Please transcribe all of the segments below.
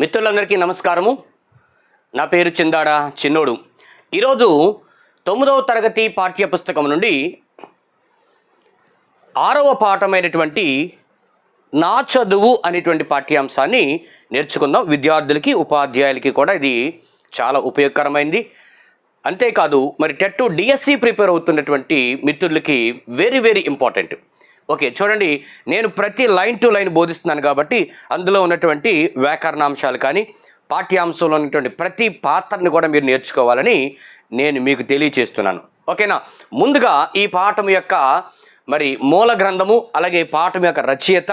మిత్రులందరికీ నమస్కారము. నా పేరు చిందాడ చిన్నోడు. ఈరోజు తొమ్మిదవ తరగతి పాఠ్య పుస్తకం నుండి ఆరవ పాఠమైనటువంటి నా చదువు అనేటువంటి పాఠ్యాంశాన్ని నేర్చుకుందాం. విద్యార్థులకి ఉపాధ్యాయులకి కూడా ఇది చాలా ఉపయోగకరమైంది. అంతేకాదు మరి టెట్ డిఎస్సి ప్రిపేర్ అవుతున్నటువంటి మిత్రులకి వెరీ వెరీ ఇంపార్టెంట్. ఓకే చూడండి నేను ప్రతి లైన్ టు లైన్ బోధిస్తున్నాను కాబట్టి అందులో ఉన్నటువంటి వ్యాకరణాంశాలు కానీ పాఠ్యాంశంలో ఉన్నటువంటి ప్రతి పాత్రని కూడా మీరు నేర్చుకోవాలని నేను మీకు తెలియచేస్తున్నాను. ఓకేనా? ముందుగా ఈ పాఠం యొక్క మరి మూల గ్రంథము అలాగే పాఠం యొక్క రచయిత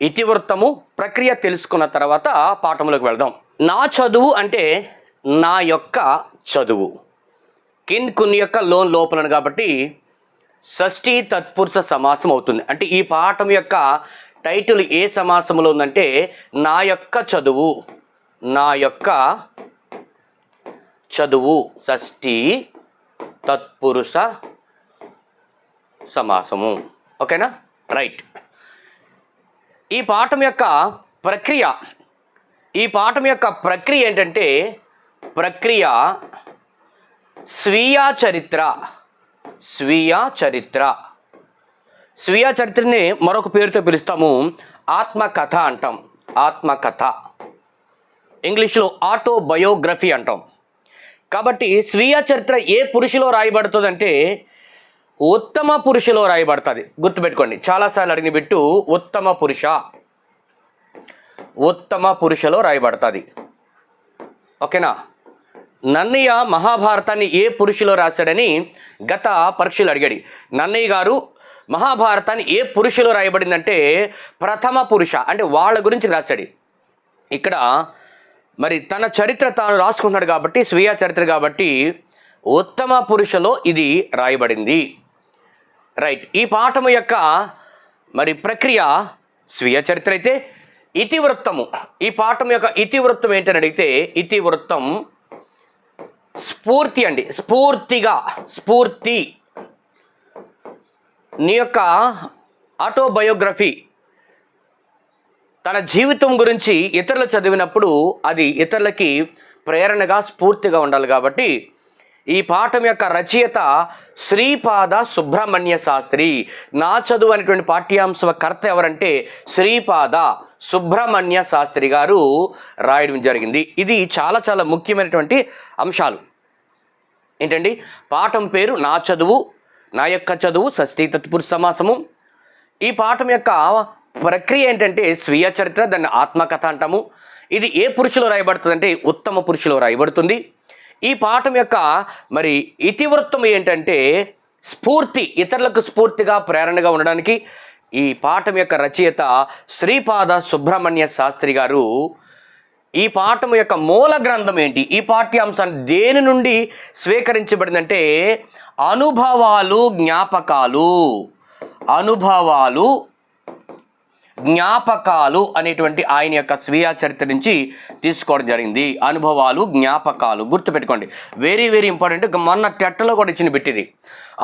ఇతివృత్తము ప్రక్రియ తెలుసుకున్న తర్వాత పాఠంలోకి వెళ్దాం. నా చదువు అంటే నా యొక్క చదువు. కిన్ కొన్ని యొక్క లోన్ లోపలను కాబట్టి షష్ఠీ తత్పురుష సమాసం అవుతుంది. అంటే ఈ పాఠం యొక్క టైటిల్ ఏ సమాసంలో ఉందంటే నా యొక్క చదువు నా యొక్క చదువు షష్ఠీ తత్పురుష సమాసము. ఓకేనా? రైట్. ఈ పాఠం యొక్క ప్రక్రియ ఈ పాఠం యొక్క ప్రక్రియ ఏంటంటే ప్రక్రియ స్వీయ చరిత్ర. స్వీయ చరిత్ర. స్వీయ చరిత్రని మరొక పేరుతో పిలుస్తాము. ఆత్మకథ అంటాం. ఆత్మకథ. ఇంగ్లీష్లో ఆటోబయోగ్రఫీ అంటాం. కాబట్టి స్వీయ చరిత్ర ఏ పురుషులో రాయబడుతుందంటే ఉత్తమ పురుషులో రాయబడుతుంది. గుర్తుపెట్టుకోండి. చాలాసార్లు అడిగిన బిట్టు ఉత్తమ పురుష. ఉత్తమ పురుషలో రాయబడుతుంది. ఓకేనా? నన్నయ్య మహాభారతాన్ని ఏ పురుషులో రాశాడని గత పరీక్షలు అడిగాడు. నన్నయ్య గారు మహాభారతాన్ని ఏ పురుషులో రాయబడిందంటే ప్రథమ పురుష అంటే వాళ్ళ గురించి రాశాడు. ఇక్కడ మరి తన చరిత్ర తాను రాసుకున్నాడు కాబట్టి స్వీయ చరిత్ర కాబట్టి ఉత్తమ పురుషలో ఇది రాయబడింది. రైట్. ఈ పాఠము యొక్క మరి ప్రక్రియ స్వీయ చరిత్ర అయితే ఇతివృత్తము. ఈ పాఠం యొక్క ఇతివృత్తం ఏంటని అడిగితే ఇతివృత్తం స్ఫూర్తి అండి. స్ఫూర్తిగా స్ఫూర్తి. నీ యొక్క ఆటోబయోగ్రఫీ తన జీవితం గురించి ఇతరులు చదివినప్పుడు అది ఇతరులకి ప్రేరణగా స్ఫూర్తిగా ఉండాలి కాబట్టి ఈ పాఠం యొక్క రచయిత శ్రీపాద సుబ్రహ్మణ్య శాస్త్రి. నా చదువు అనేటువంటి పాఠ్యాంశ కర్త ఎవరంటే శ్రీపాద. సుబ్రహ్మణ్య శాస్త్రి గారు రాయడం జరిగింది. ఇది చాలా చాలా ముఖ్యమైనటువంటి అంశాలు. ఏంటండి? పాఠం పేరు నా చదువు నా యొక్క చదువు షష్ఠీ తత్పురుష సమాసము. ఈ పాఠం యొక్క ప్రక్రియ ఏంటంటే స్వీయ చరిత్ర దాన్ని ఆత్మకథ అంటాము. ఇది ఏ పురుషులో రాయబడుతుందంటే ఉత్తమ పురుషులో రాయబడుతుంది. ఈ పాఠం యొక్క మరి ఇతివృత్తం ఏంటంటే స్ఫూర్తి ఇతరులకు స్ఫూర్తిగా ప్రేరణగా ఉండడానికి ఈ పాఠం యొక్క రచయిత శ్రీపాద సుబ్రహ్మణ్య శాస్త్రి గారు ఈ పాఠం యొక్క మూల గ్రంథం ఏంటి? ఈ పాఠ్యాంశాన్ని దేని నుండి స్వీకరించబడిందంటే అనుభవాలు జ్ఞాపకాలు. అనుభవాలు జ్ఞాపకాలు అనేటువంటి ఆయన యొక్క స్వీయ చరిత్ర నుంచి తీసుకోవడం జరిగింది. అనుభవాలు జ్ఞాపకాలు గుర్తుపెట్టుకోండి. వెరీ వెరీ ఇంపార్టెంట్ మొన్న టెట్టలో కూడా ఇచ్చిన పెట్టింది.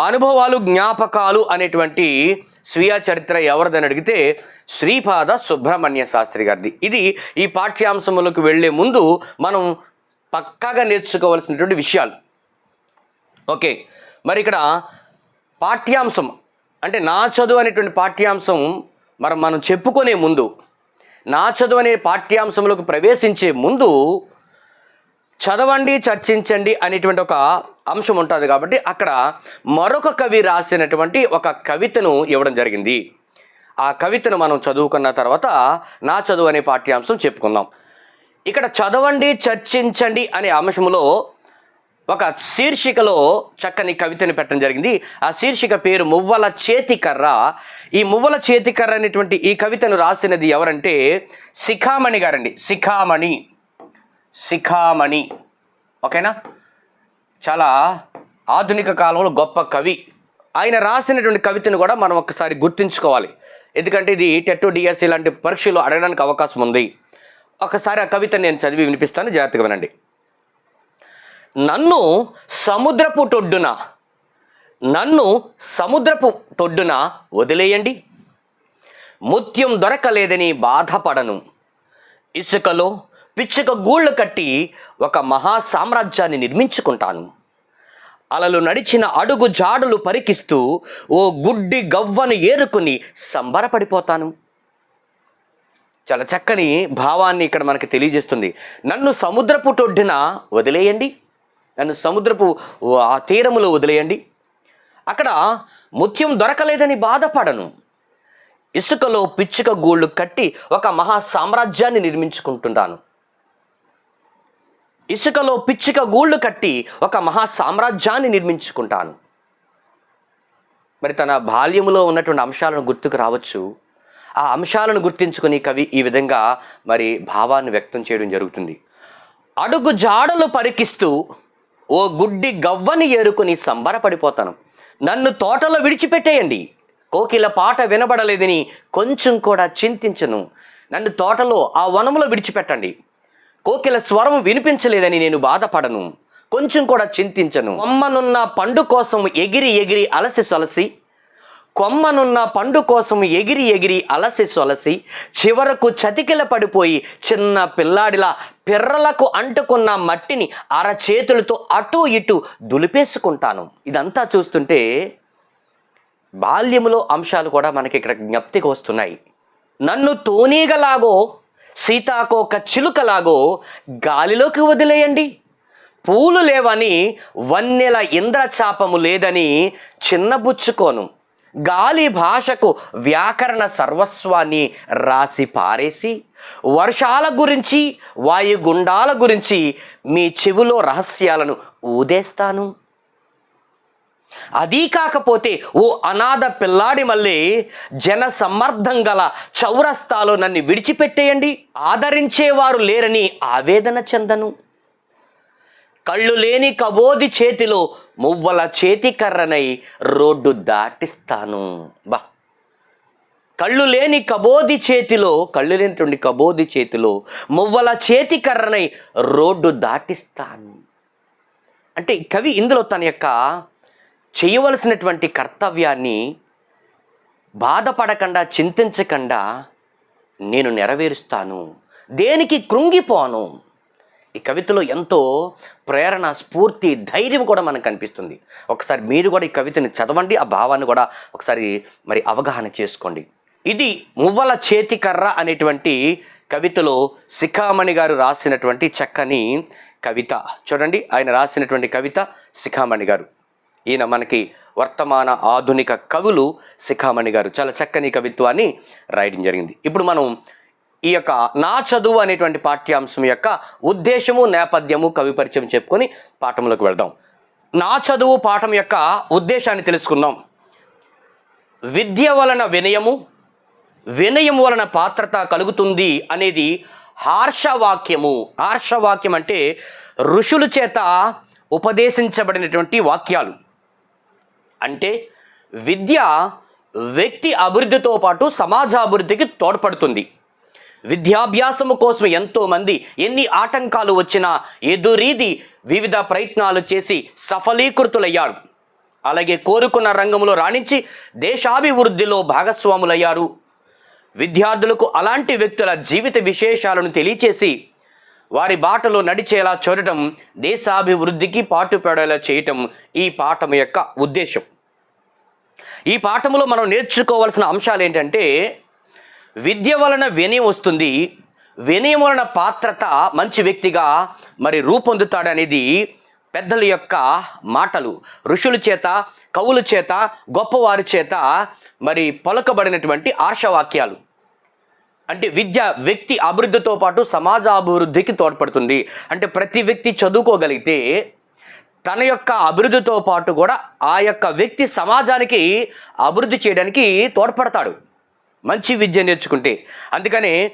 అనుభవాలు జ్ఞాపకాలు అనేటువంటి స్వీయ చరిత్ర ఎవరిదని అడిగితే శ్రీపాద సుబ్రహ్మణ్య శాస్త్రి గారిది. ఇది ఈ పాఠ్యాంశములకు వెళ్ళే ముందు మనం పక్కాగా నేర్చుకోవాల్సినటువంటి విషయాలు. ఓకే. మరి ఇక్కడ పాఠ్యాంశం అంటే నా చదువు అనేటువంటి పాఠ్యాంశం మరి మనం చెప్పుకునే ముందు నా చదువు అనే పాఠ్యాంశంలోకి ప్రవేశించే ముందు చదవండి చర్చించండి అనేటువంటి ఒక అంశం ఉంటుంది కాబట్టి అక్కడ మరొక కవి రాసినటువంటి ఒక కవితను ఇవ్వడం జరిగింది. ఆ కవితను మనం చదువుకున్న తర్వాత నా చదువు అనే పాఠ్యాంశం చెప్పుకుందాం. ఇక్కడ చదవండి చర్చించండి అనే అంశంలో ఒక శీర్షికలో చక్కని కవితను పెట్టడం జరిగింది. ఆ శీర్షిక పేరు మువ్వల చేతికర్ర. ఈ మువ్వల చేతికర్ర అనేటువంటి ఈ కవితను రాసినది ఎవరంటే శిఖామణి గారండి. శిఖామణి. శిఖామణి. ఓకేనా? చాలా ఆధునిక కాలంలో గొప్ప కవి. ఆయన రాసినటువంటి కవితను కూడా మనం ఒకసారి గుర్తుంచుకోవాలి. ఎందుకంటే ఇది టెట్టు డిఎస్సి లాంటి పరీక్షలు అడగడానికి అవకాశం ఉంది. ఒకసారి ఆ కవిత నేను చదివి వినిపిస్తాను. జాగ్రత్తగా వినండి. నన్ను సముద్రపు టొడ్డున నన్ను సముద్రపు టొడ్డున వదిలేయండి. ముత్యం దొరకలేదని బాధపడను. ఇసుకలో పిచ్చుక గూళ్ళు కట్టి ఒక మహా సామ్రాజ్యాన్ని నిర్మించుకుంటాను. అలలు నడిచిన అడుగు జాడులు పరికిస్తూ ఓ గుడ్డి గవ్వను ఏరుకుని సంబరపడిపోతాను. చాలా చక్కని భావాన్ని ఇక్కడ మనకి తెలియజేస్తుంది. నన్ను సముద్రపు టొడ్డున వదిలేయండి. నన్ను సముద్రపు ఆ తీరములో వదిలేయండి. అక్కడ ముత్యం దొరకలేదని బాధపడను. ఇసుకలో పిచ్చుక గూళ్ళు కట్టి ఒక మహా సామ్రాజ్యాన్ని నిర్మించుకుంటున్నాను. ఇసుకలో పిచ్చుక గూళ్ళు కట్టి ఒక మహా సామ్రాజ్యాన్ని నిర్మించుకుంటాను. మరి తన బాల్యములో ఉన్నటువంటి అంశాలను గుర్తుకు రావచ్చు. ఆ అంశాలను గుర్తించుకుని కవి ఈ విధంగా మరి భావాన్ని వ్యక్తం చేయడం జరుగుతుంది. అడుగు జాడలు పరికిస్తూ ఓ గుడ్డి గవ్వని ఏరుకుని సంబరపడిపోతాను. నన్ను తోటలో విడిచిపెట్టేయండి. కోకిల పాట వినబడలేదని కొంచెం కూడా చింతించను. నన్ను తోటలో ఆ వనములో విడిచిపెట్టండి. కోకిల స్వరం వినిపించలేదని నేను బాధపడను. కొంచెం కూడా చింతించను. అమ్మనున్న పండు కోసం ఎగిరి ఎగిరి అలసి సొలసి కొమ్మనున్న పండు కోసం ఎగిరి ఎగిరి అలసి సొలసి చివరకు చతికిల పడిపోయి చిన్న పిల్లాడిలా పిర్రలకు అంటుకున్న మట్టిని అరచేతులతో అటు ఇటు దులిపేసుకుంటాను. ఇదంతా చూస్తుంటే బాల్యములో అంశాలు కూడా మనకి ఇక్కడ జ్ఞప్తికి వస్తున్నాయి. నన్ను తోనీగలాగో సీతాకోక చిలుకలాగో గాలిలోకి వదిలేయండి. పూలు లేవని వన్నెల ఇంద్రచాపము లేదని చిన్నబుచ్చుకోను గాలి భాషకు వ్యాకరణ సర్వస్వాన్ని రాసి పారేసి వర్షాల గురించి వాయుగుండాల గురించి మీ చెవిలో రహస్యాలను ఊదేస్తాను. అదీ కాకపోతే ఓ అనాథ పిల్లాడి మళ్ళీ జన సమ్మర్ధం గల చౌరస్తాలో నన్ను విడిచిపెట్టేయండి. ఆదరించేవారు లేరని ఆవేదన చెందను. కళ్ళు లేని కబోది చేతిలో మువ్వల చేతి కర్రనై రోడ్డు దాటిస్తాను. బా. కళ్ళు లేని కబోది చేతిలో కళ్ళు లేనటువంటి కబోది చేతిలో మువ్వల చేతి కర్రనై రోడ్డు దాటిస్తాను. అంటే కవి ఇందులో తన యొక్క చేయవలసినటువంటి కర్తవ్యాన్ని బాధపడకుండా చింతించకుండా నేను నెరవేరుస్తాను. దేనికి కృంగిపోను? ఈ కవితలో ఎంతో ప్రేరణ స్ఫూర్తి ధైర్యం కూడా మనకు కనిపిస్తుంది. ఒకసారి మీరు కూడా ఈ కవితని చదవండి ఆ భావాన్ని కూడా ఒకసారి మరి అవగాహన చేసుకోండి. ఇది మువ్వల చేతికర్ర అనేటువంటి కవితలో శిఖామణి గారు రాసినటువంటి చక్కని కవిత. చూడండి ఆయన రాసినటువంటి కవిత శిఖామణి గారు. ఈయన మనకి వర్తమాన ఆధునిక కవులు శిఖామణి గారు. చాలా చక్కని కవిత్వాన్ని రాయడం జరిగింది. ఇప్పుడు మనం ఈ యొక్క నా చదువు అనేటువంటి పాఠ్యాంశం యొక్క ఉద్దేశము నేపథ్యము కవి పరిచయం చెప్పుకొని పాఠంలోకి వెళ్దాం. నా చదువు పాఠం యొక్క ఉద్దేశాన్ని తెలుసుకుందాం. విద్య వలన వినయము వినయం వలన పాత్రత కలుగుతుంది అనేది హార్షవాక్యము. హార్షవాక్యం అంటే ఋషుల చేత ఉపదేశించబడినటువంటి వాక్యాలు. అంటే విద్య వ్యక్తి అభివృద్ధితో పాటు సమాజ అభివృద్ధికి తోడ్పడుతుంది. విద్యాభ్యాసము కోసం ఎంతోమంది ఎన్ని ఆటంకాలు వచ్చినా ఎదురీది వివిధ ప్రయత్నాలు చేసి సఫలీకృతులయ్యారు. అలాగే కోరుకున్న రంగంలో రాణించి దేశాభివృద్ధిలో భాగస్వాములయ్యారు. విద్యార్థులకు అలాంటి వ్యక్తుల జీవిత విశేషాలను తెలియచేసి వారి బాటలో నడిచేలా చూడటం దేశాభివృద్ధికి పాటుపడేలా చేయటం ఈ పాఠం యొక్క ఉద్దేశం. ఈ పాఠంలో మనం నేర్చుకోవాల్సిన అంశాలు ఏంటంటే విద్య వలన వినయం వస్తుంది. వినయం వలన పాత్రత మంచి వ్యక్తిగా మరి రూపొందుతాడనేది పెద్దల యొక్క మాటలు. ఋషుల చేత కవుల చేత గొప్పవారి చేత మరి పలకబడినటువంటి ఆర్షవాక్యాలు. అంటే విద్య వ్యక్తి అభివృద్ధితో పాటు సమాజ అభివృద్ధికి తోడ్పడుతుంది. అంటే ప్రతి వ్యక్తి చదువుకోగలిగితే తన యొక్క అభివృద్ధితో పాటు కూడా ఆ యొక్క వ్యక్తి సమాజానికి అభివృద్ధి చేయడానికి తోడ్పడతాడు. మంచి విద్య నేర్చుకుంటే. అందుకని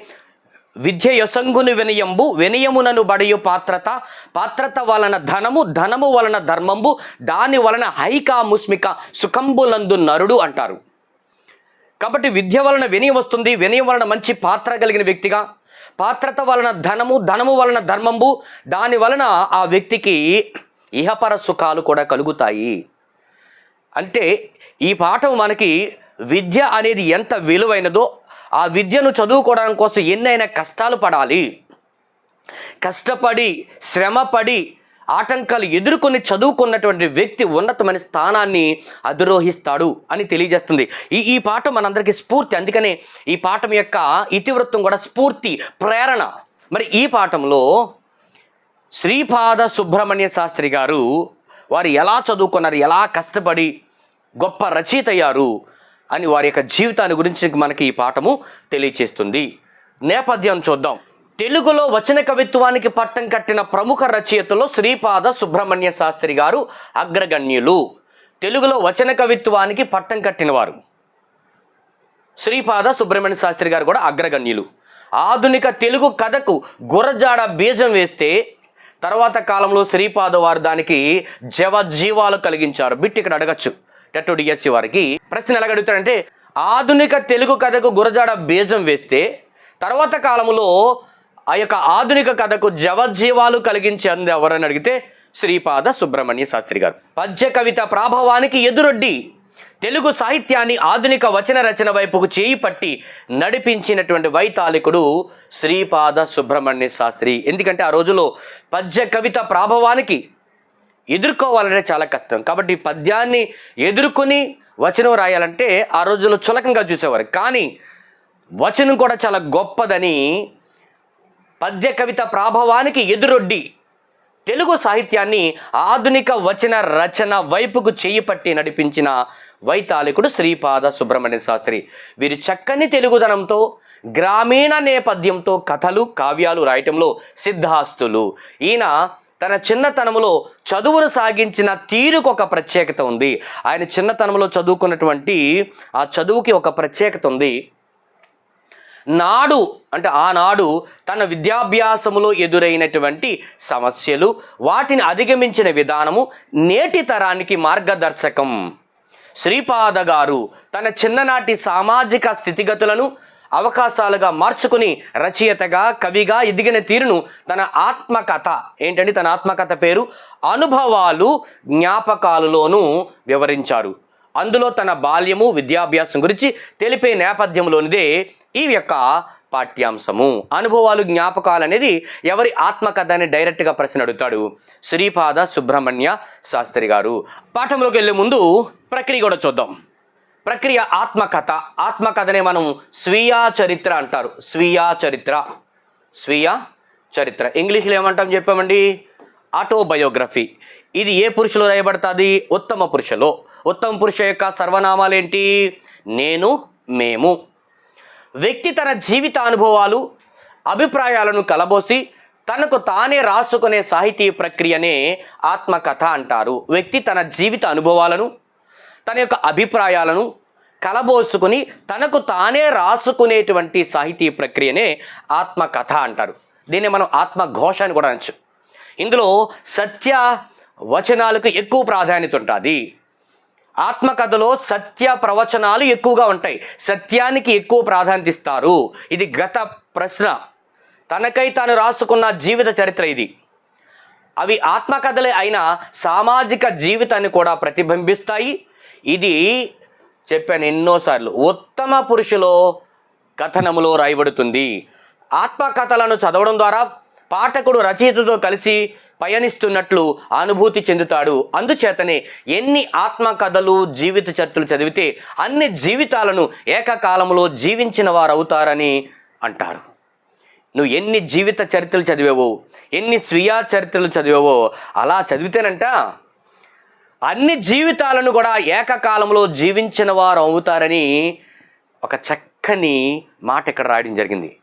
విద్య యసంగుని వినయంబు వినయమునను బడయు పాత్రత పాత్రత వలన ధనము ధనము వలన ధర్మంబు దాని వలన హైకా ముస్మిక సుఖంబులందు నరుడు అంటారు. కాబట్టి విద్య వలన వినయం వస్తుంది వినయం వలన మంచి పాత్ర కలిగిన వ్యక్తిగా పాత్రత వలన ధనము ధనము వలన ధర్మంబు దాని వలన ఆ వ్యక్తికి ఇహపర సుఖాలు కూడా కలుగుతాయి. అంటే ఈ పాఠం మనకి విద్య అనేది ఎంత విలువైనదో ఆ విద్యను చదువుకోవడం కోసం ఎన్నైనా కష్టాలు పడాలి. కష్టపడి శ్రమపడి ఆటంకాలు ఎదుర్కొని చదువుకున్నటువంటి వ్యక్తి ఉన్నతమైన స్థానాన్ని అధిరోహిస్తాడు అని తెలియజేస్తుంది. ఈ ఈ పాఠం మనందరికీ స్ఫూర్తి. అందుకనే ఈ పాఠం యొక్క ఇతివృత్తం కూడా స్ఫూర్తి ప్రేరణ. మరి ఈ పాఠంలో శ్రీపాద సుబ్రహ్మణ్య శాస్త్రి గారు వారు ఎలా చదువుకున్నారు ఎలా కష్టపడి గొప్ప రచయిత అయ్యారు అని వారి యొక్క జీవితాన్ని గురించి మనకి ఈ పాఠము తెలియచేస్తుంది. నేపథ్యం చూద్దాం. తెలుగులో వచన కవిత్వానికి పట్టం కట్టిన ప్రముఖ రచయితలో శ్రీపాద సుబ్రహ్మణ్య శాస్త్రి గారు అగ్రగణ్యులు. తెలుగులో వచన కవిత్వానికి పట్టం కట్టినవారు శ్రీపాద సుబ్రహ్మణ్య శాస్త్రి గారు కూడా అగ్రగణ్యులు. ఆధునిక తెలుగు కథకు గురజాడ బీజం వేస్తే తర్వాత కాలంలో శ్రీపాద వారు దానికి జవజీవాలు కలిగించారు. బిట్ ఇక్కడ అడగచ్చు. టెట్ డిఎస్సి వారికి ప్రశ్న ఎలా అడుగుతారంటే ఆధునిక తెలుగు కథకు గురజాడ బీజం వేస్తే తర్వాత కాలంలో ఆ యొక్క ఆధునిక కథకు జవజీవాలు కలిగించేంది ఎవరని అడిగితే శ్రీపాద సుబ్రహ్మణ్య శాస్త్రి గారు. పద్య కవిత ప్రాభవానికి ఎదురొడ్డి తెలుగు సాహిత్యాన్ని ఆధునిక వచన రచన వైపుకు చేయి పట్టి నడిపించినటువంటి వైతాళికుడు శ్రీపాద సుబ్రహ్మణ్య శాస్త్రి. ఎందుకంటే ఆ రోజుల్లో పద్య కవిత ప్రాభవానికి ఎదుర్కోవాలంటే చాలా కష్టం. కాబట్టి పద్యాన్ని ఎదుర్కొని వచనం రాయాలంటే ఆ రోజుల్లో చులకంగా చూసేవారు. కానీ వచనం కూడా చాలా గొప్పదని పద్య కవిత ప్రాభవానికి ఎదురొడ్డి తెలుగు సాహిత్యాన్ని ఆధునిక వచన రచన వైపుకు చేయి పట్టి నడిపించిన వైతాళికుడు శ్రీపాద సుబ్రహ్మణ్య శాస్త్రి. వీరు చక్కని తెలుగుదనంతో గ్రామీణ నేపథ్యంతో కథలు కావ్యాలు రాయటంలో సిద్ధాస్తులు. ఈయన తన చిన్నతనంలో చదువును సాగించిన తీరుకు ఒక ప్రత్యేకత ఉంది. ఆయన చిన్నతనంలో చదువుకున్నటువంటి ఆ చదువుకి ఒక ప్రత్యేకత ఉంది. నాడు అంటే ఆనాడు తన విద్యాభ్యాసములో ఎదురైనటువంటి సమస్యలు వాటిని అధిగమించిన విధానము నేటి తరానికి మార్గదర్శకం. శ్రీపాద గారు తన చిన్ననాటి సామాజిక స్థితిగతులను అవకాశాలుగా మార్చుకుని రచయితగా కవిగా ఎదిగిన తీరును తన ఆత్మకథ. ఏంటంటే తన ఆత్మకథ పేరు? అనుభవాలు జ్ఞాపకాలలోనూ వివరించారు అందులో తన బాల్యము విద్యాభ్యాసం గురించి తెలిపే నేపథ్యంలోనిదే ఈ యొక్క పాఠ్యాంశము. అనుభవాలు జ్ఞాపకాలు అనేది ఎవరి ఆత్మకథ అని డైరెక్ట్గా ప్రశ్న అడుగుతాడు? శ్రీపాద సుబ్రహ్మణ్య శాస్త్రి గారు. పాఠంలోకి వెళ్ళే ముందు ప్రక్రియ కూడా చూద్దాం. ప్రక్రియ ఆత్మకథ. ఆత్మకథనే మనం స్వీయ చరిత్ర అంటారు. స్వీయ చరిత్ర. స్వీయ చరిత్ర. ఇంగ్లీష్లో ఏమంటాం చెప్పామండి? ఆటోబయోగ్రఫీ. ఇది ఏ పురుషులో రాయబడుతుంది? ఉత్తమ పురుషులో. ఉత్తమ పురుష యొక్క సర్వనామాలు ఏంటి నేను మేము. వ్యక్తి తన జీవిత అనుభవాలు అభిప్రాయాలను కలబోసి తనకు తానే రాసుకునే సాహితీ ప్రక్రియనే ఆత్మకథ అంటారు. వ్యక్తి తన జీవిత అనుభవాలను తన యొక్క అభిప్రాయాలను కలబోసుకుని తనకు తానే రాసుకునేటువంటి సాహితీ ప్రక్రియనే ఆత్మకథ అంటారు. దీన్ని మనం ఆత్మఘోష అని కూడా అనొచ్చు. ఇందులో సత్య వచనాలకు ఎక్కువ ప్రాధాన్యత ఉంటుంది. ఆత్మకథలో సత్య ప్రవచనాలు ఎక్కువగా ఉంటాయి. సత్యానికి ఎక్కువ ప్రాధాన్యత ఇస్తారు. ఇది గత ప్రశ్న. తనకై తాను రాసుకున్న జీవిత చరిత్ర ఇది. అవి ఆత్మకథలే అయినా సామాజిక జీవితాన్ని కూడా ప్రతిబింబిస్తాయి. ఇది చెప్పాను ఎన్నోసార్లు. ఉత్తమ పురుషులో కథనములో రాయబడుతుంది. ఆత్మకథలను చదవడం ద్వారా పాఠకుడు రచయితతో కలిసి పయనిస్తున్నట్లు అనుభూతి చెందుతాడు. అందుచేతనే ఎన్ని ఆత్మకథలు జీవిత చర్చలు చదివితే అన్ని జీవితాలను ఏకకాలంలో జీవించిన వారు అవుతారని అంటారు. నువ్వు ఎన్ని జీవిత చరిత్రలు చదివావో ఎన్ని స్వీయ చరిత్రలు చదివావో అలా చదివితేనంట అన్ని జీవితాలను కూడా ఏకకాలంలో జీవించిన వారు అవుతారని ఒక చక్కని మాట ఇక్కడ రాయడం జరిగింది.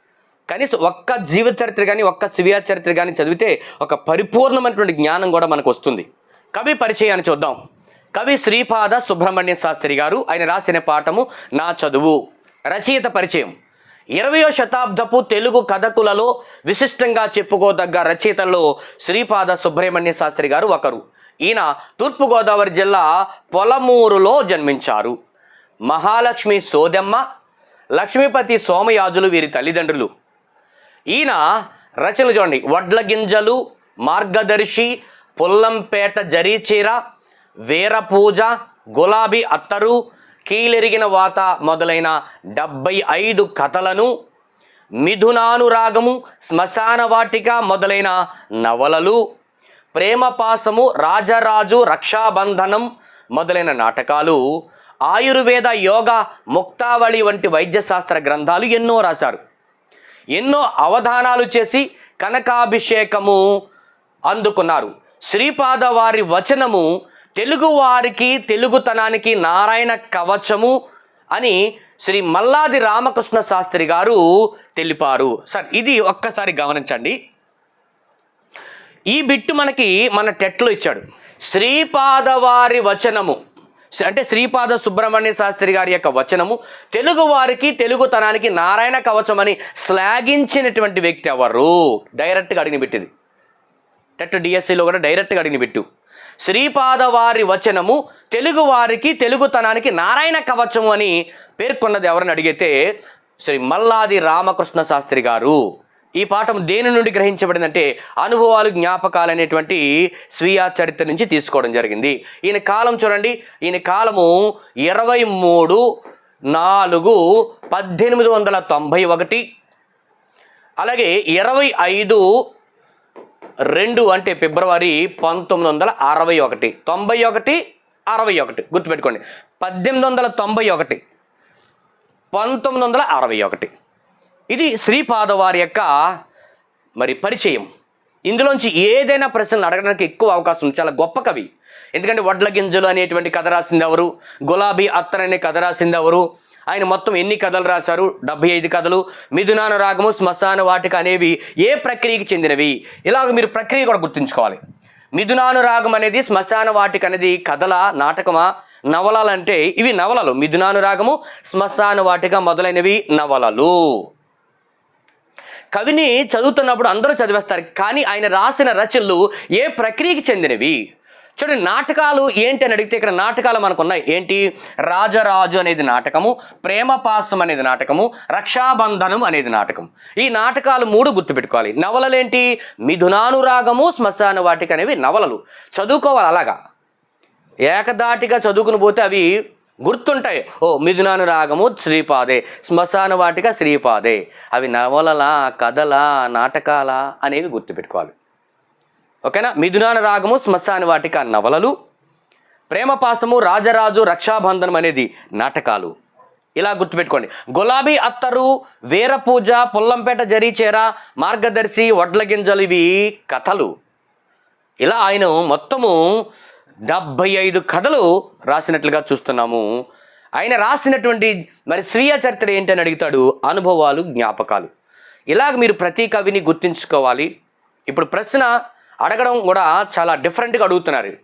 కనీసం ఒక్క జీవిత చరిత్ర కానీ ఒక్క స్వీయ చరిత్ర కానీ చదివితే ఒక పరిపూర్ణమైనటువంటి జ్ఞానం కూడా మనకు వస్తుంది. కవి పరిచయాన్ని చూద్దాం. కవి శ్రీపాద సుబ్రహ్మణ్య శాస్త్రి గారు ఆయన రాసిన పాఠము నా చదువు. రచయిత పరిచయం. ఇరవయో శతాబ్దపు తెలుగు కథకులలో విశిష్టంగా చెప్పుకోదగ్గ రచయితల్లో శ్రీపాద సుబ్రహ్మణ్య శాస్త్రి గారు ఒకరు. ఈయన తూర్పుగోదావరి జిల్లా పొలమూరులో జన్మించారు. మహాలక్ష్మి సోదెమ్మ లక్ష్మీపతి సోమయాజులు వీరి తల్లిదండ్రులు. ఈయన రచనలు చూడండి. వడ్ల గింజలు మార్గదర్శి పుల్లంపేట జరీచీర వీరపూజ గులాబీ అత్తరు కీలెరిగిన వాత మొదలైన డెబ్బై ఐదు కథలను మిథునానురాగము శ్మశాన వాటిక మొదలైన నవలలు ప్రేమపాసము రాజరాజు రక్షాబంధనం మొదలైన నాటకాలు ఆయుర్వేద యోగ ముక్తావళి వంటి వైద్యశాస్త్ర గ్రంథాలు ఎన్నో రాశారు. ఎన్నో అవధానాలు చేసి కనకాభిషేకము అందుకున్నారు. శ్రీపాద వారి వచనము తెలుగు వారికి తెలుగుతనానికి నారాయణ కవచము అని శ్రీ మల్లాది రామకృష్ణ శాస్త్రి గారు తెలిపారు. సార్ ఇది ఒక్కసారి గమనించండి. ఈ బిట్టు మనకి మన టెట్లో ఇచ్చాడు. శ్రీపాదవారి వచనము. అంటే శ్రీపాద సుబ్రహ్మణ్య శాస్త్రి గారి యొక్క వచనము. తెలుగు వారికి తెలుగుతనానికి నారాయణ కవచం అని శ్లాఘించినటువంటి వ్యక్తి ఎవరు? డైరెక్ట్గా అడిగిన పెట్టింది టెట్ డిఎస్సిలో కూడా డైరెక్ట్గా అడిగిన పెట్టు శ్రీపాద వారి వచనము తెలుగు వారికి తెలుగుతనానికి నారాయణ కవచము అని పేర్కొన్నది ఎవరని అడిగితే? శ్రీ మల్లాది రామకృష్ణ శాస్త్రి గారు. ఈ పాఠం దేని నుండి గ్రహించబడిందంటే అనుభవాలు జ్ఞాపకాలు అనేటువంటి స్వీయ చరిత్ర నుంచి తీసుకోవడం జరిగింది. ఈయన కాలం చూడండి. ఈయన కాలము ఇరవై మూడు నాలుగు పద్దెనిమిది వందల తొంభై ఒకటి. అలాగే ఇరవై ఐదు రెండు అంటే ఫిబ్రవరి పంతొమ్మిది వందల అరవై ఒకటి. తొంభై ఒకటి అరవై ఒకటి. గుర్తుపెట్టుకోండి. పద్దెనిమిది వందల తొంభై ఒకటి పంతొమ్మిది వందల అరవై ఒకటి. ఇది శ్రీపాద వారి యొక్క మరి పరిచయం. ఇందులోంచి ఏదైనా ప్రశ్నలు అడగడానికి ఎక్కువ అవకాశం ఉంది. చాలా గొప్ప కవి. ఎందుకంటే వడ్ల గింజలు అనేటువంటి కథ రాసింది ఎవరు? గులాబీ అత్తర్ అనే కథ రాసింది ఎవరు? ఆయన మొత్తం ఎన్ని కథలు రాశారు? డెబ్బై ఐదు కథలు. మిథునాను రాగము శ్మశాన వాటిక అనేవి ఏ ప్రక్రియకి చెందినవి? ఇలాగ మీరు ప్రక్రియ కూడా గుర్తుంచుకోవాలి. మిథునాను రాగం అనేది శ్మశాన వాటిక అనేది కథల నాటకమా? నవలలు అంటే ఇవి నవలలు. మిథునాను రాగము శ్మశాన వాటిక మొదలైనవి నవలలు. కవిని చదువుతున్నప్పుడు అందరూ చదివేస్తారు కానీ ఆయన రాసిన రచనలు ఏ ప్రక్రియకి చెందినవి? చూడండి నాటకాలు ఏంటి అని అడిగితే ఇక్కడ నాటకాలు మనకు ఉన్నాయి ఏంటి? రాజరాజు అనేది నాటకము ప్రేమపాసం అనేది నాటకము రక్షాబంధనం అనేది నాటకం. ఈ నాటకాలు మూడు గుర్తుపెట్టుకోవాలి. నవలలేంటి మిథునానురాగము శ్మశాన వాటిక అనేవి నవలలు. చదువుకోవాలి అలాగా. ఏకదాటిగా చదువుకుని పోతే అవి గుర్తుంటాయి. ఓ మిథునాను రాగము శ్రీపాదే శ్మశాన వాటిక శ్రీపాదే. అవి నవలలా కథలా నాటకాలా అనేవి గుర్తుపెట్టుకోవాలి. ఓకేనా? మిథునాన రాగము శ్మశాన వాటిక నవలలు ప్రేమపాసము రాజరాజు రక్షాబంధనం అనేది నాటకాలు. ఇలా గుర్తుపెట్టుకోండి. గులాబీ అత్తరు వీరపూజ పుల్లంపేట జరీచేర మార్గదర్శి వడ్ల గింజలు ఇవి కథలు. ఇలా ఆయన మొత్తము డెబ్భై ఐదు కథలు రాసినట్లుగా చూస్తున్నాము. ఆయన రాసినటువంటి మరి స్వీయ చరిత్ర ఏంటని అడుగుతాడు అనుభవాలు జ్ఞాపకాలు. ఇలాగ మీరు ప్రతి కవిని గుర్తుంచుకోవాలి. ఇప్పుడు ప్రశ్న అడగడం కూడా చాలా డిఫరెంట్గా అడుగుతున్నారు.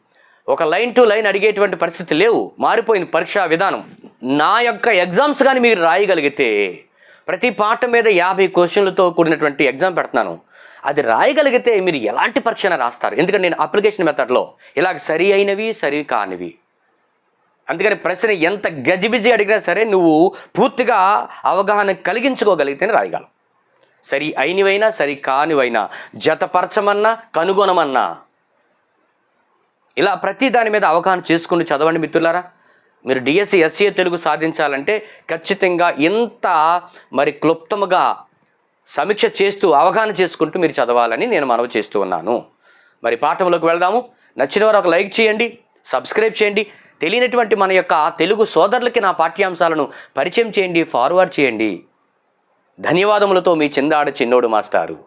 ఒక లైన్ టు లైన్ అడిగేటువంటి పరిస్థితి లేవు మారిపోయింది పరీక్షా విధానం. నా యొక్క ఎగ్జామ్స్ కానీ మీరు రాయగలిగితే ప్రతి పాఠం మీద యాభై క్వశ్చన్లతో కూడినటువంటి ఎగ్జామ్ పెడుతున్నాను. అది రాయగలిగితే మీరు ఎలాంటి పరీక్ష రాస్తారు. ఎందుకంటే నేను అప్లికేషన్ మెథడ్లో ఇలాగ సరి అయినవి సరి కానివి. అందుకని ప్రశ్న ఎంత గజిబిజి అడిగినా సరే నువ్వు పూర్తిగా అవగాహన కలిగించుకోగలిగితేనే రాయగలవు సరి అయినవైనా సరి కానివైనా జతపరచమన్నా కనుగొనమన్నా. ఇలా ప్రతి దాని మీద అవగాహన చేసుకుని చదవండి మిత్రులారా. మీరు డిఎస్సి ఎస్సీ తెలుగు సాధించాలంటే ఖచ్చితంగా ఇంత మరి క్లుప్తముగా సమీక్ష చేస్తూ అవగాహన చేసుకుంటూ మీరు చదవాలని నేను మనవి చేస్తూ ఉన్నాను. మరి పాఠంలోకి వెళ్దాము. నచ్చిన వారు ఒక లైక్ చేయండి సబ్స్క్రైబ్ చేయండి. తెలియనటువంటి మన యొక్క తెలుగు సోదరులకి నా పాఠ్యాంశాలను పరిచయం చేయండి ఫార్వర్డ్ చేయండి. ధన్యవాదములతో మీ చిందాడ చిన్నోడు మాస్టారు.